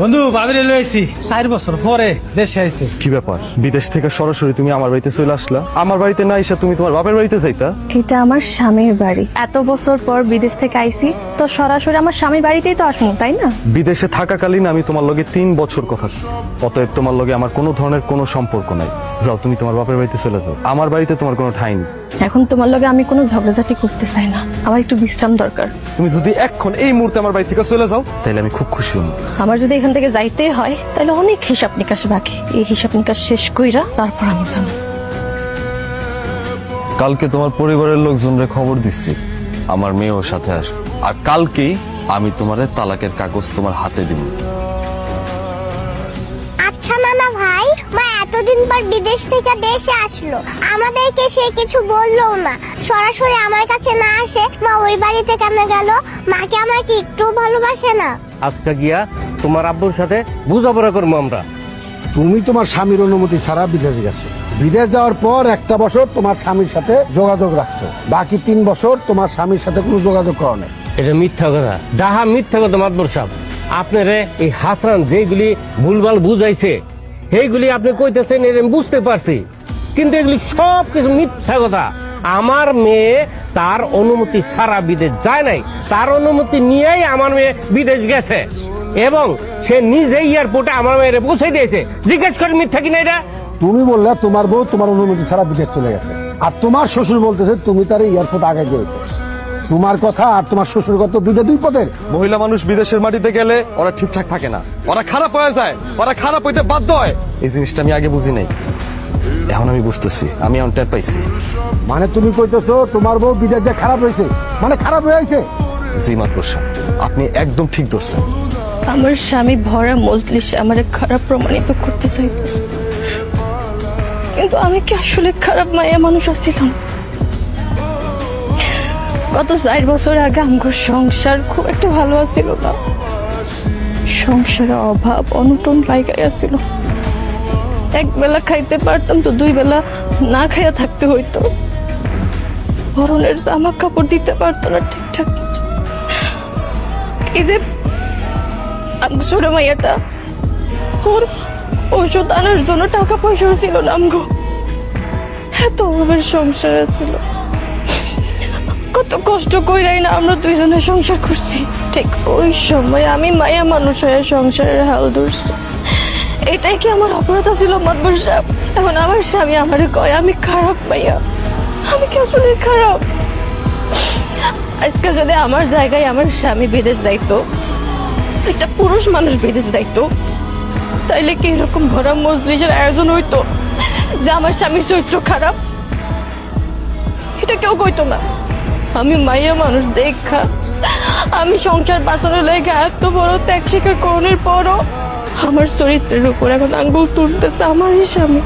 বন্ধু বাবিরে লইছি চার বছর পরে দেশে আইছে। কি ব্যাপার? বিদেশ থেকে সরাসরি তুমি আমার বাড়িতে চলে আসলা? আমার বাড়িতে না এসে তুমি তোমার বাপের বাড়িতে যাইতা? এটা আমার স্বামীর বাড়ি। এত বছর পর বিদেশ থেকে আইছি তো সরাসরি আমার স্বামীর বাড়িতেই তো আসুন তাই না? বিদেশে থাকাকালীন আমি তোমার লগে তিন বছর কথা। অতএব তোমার লগে আমার কোনো ধরনের কোনো সম্পর্ক নাই। যাও তুমি তোমার বাপের বাড়িতে চলে যাও। আমার বাড়িতে তোমার কোনো ঠাঁই নেই। এখন তোমার লগে আমি কোনো ঝগড়াঝাটি করতে চাই না। আমার একটু বিশ্রাম দরকার। তুমি যদি এখন এই মুহূর্তে আমার বাড়ি থেকে চলে যাও তাহলে আমি খুব খুশি হব। আমার যদি এখান থেকে যাইতে হয় তাহলে অনেক হিসাব নিকাশ বাকি। এই হিসাব নিকাশ শেষ কইরা তারপর আমি যাব। কালকে তোমার পরিবারের লোকজনরে খবর দিচ্ছি। আমার মেয়েও সাথে আসবে। আর কালকেই আমি তোমারে তালাকের কাগজ তোমার হাতে দিব। আচ্ছা নানা ভাই মা এতদিন পর বিদেশ থেকে দেশে আসলো। আমাদেরকে সে কিছু বলল না। সরাসরি আমার কাছে না আসে মা ওই বাড়িতে কেন গেল? মাকে আমার কি একটু ভালোবাসে না। আজকে গিয়া তোমার আব্বুর সাথে বুঝাপড়া করব আমরা। তুমি তোমার স্বামীর অনুমতি ছাড়া বিদেশে গেছো। বিদেশ যাওয়ার পর একটা বছর তোমার স্বামীর সাথে যোগাযোগ রাখছো। বাকি তিন বছর তোমার স্বামীর সাথে কোনো যোগাযোগ করো না এটা মিথ্যা কথা। ডাহা মিথ্যা কথা মাতবর সাহেব। আপনারে এই হাসান যেগুলি ভুলভাল বুঝাইছে সেইগুলি আপনি কইতেছেন আমি বুঝতে পারছি। কিন্তু এগুলি সব কিছু মিথ্যা কথা। আমার মেয়ে তার অনুমতি ছাড়া বিদেশ যায় নাই। তার অনুমতি নিয়েই আমার মেয়ে বিদেশ গেছে। এবং সে নিজেই এয়ারপোর্টে আমার মেয়েরে পৌঁছে দিয়েছে। জিজ্ঞেস করে মিথ্যা কিনা এটা? তুমি বললে তোমার বউ তোমার অনুমতি ছাড়া বিদেশ চলে গেছে। আর তোমার শ্বশুর বলতেছে, তুমি তার এয়ারপোর্ট আগে দিয়েছ। তোমার কথা আর তোমার শ্বশুর কথা দুইটা দুই পদের মহিলা মানুষ বিদেশের মাটিতে গেলে ওরা ঠিকঠাক থাকে না। ওরা খারাপ হয়ে যায়। ওরা খারাপ হইতে বাধ্য হয়। এই জিনিসটা আমি আগে বুঝি নাই। এখন আমি বুঝতেছি। আমি এখন টের পাইছি। মানে তুমি কইতেছো তোমার বউ বিদেশ যে খারাপ হয়েছে? মানে খারাপ হয়ে আছে জি মাতবর আপনি একদম ঠিক ধরছেন। আমার স্বামী ভরা মজলিস আমার খারাপ প্রমাণিত করতে চাইতেছে। কিন্তু আমি কি আসলে খারাপ মায়া মানুষ আছিলাম? গত চার বছর আগে আমার সংসার খুব একটা ভালো আছিল না। সংসারে অভাব, অনটন লাইগাই আছিল। এক বেলা খাইতে পারতাম তো দুই বেলা না খাইয়া থাকতে হইতো। ধরনের জামা কাপড় দিতে পারতো না ঠিকঠাক। এই যে ছোট মাইয়াটা, ওর ওষুধ আনার জন্য টাকা পয়সাও ছিল না আমগো। এত অভাবের সংসার ছিল কষ্ট কইরাই না, আমরা দুইজনে সংসার করছি। ঠিক ওই সময় আমি মায়া মানুষ হয়ে সংসারের হাল ধরছি। এটাই কি আমার অপরাধ ছিল মাতবর সাহেব? এখন আমার স্বামী আমারে কয়, আমি খারাপ মাইয়া। আমি কি আসলে খারাপ? আজকে যদি আমার জায়গায় আমার স্বামী বিদেশ যাইতো, একটা পুরুষ মানুষ বিদেশ যাইতো, তাইলে কি এরকম ভরা মজলিসের আয়োজন হইতো যে আমার স্বামীর চরিত্র খারাপ? এটা কেউ কইতো না। আমি মাইয়া মানুষ, দেখা। আমি সংসার বাঁচানোর লেগে এত বড় ত্যাগ স্বীকার করণের পরও আমার চরিত্রের উপর এখন আঙ্গুল তুলতেছে আমারই স্বামী।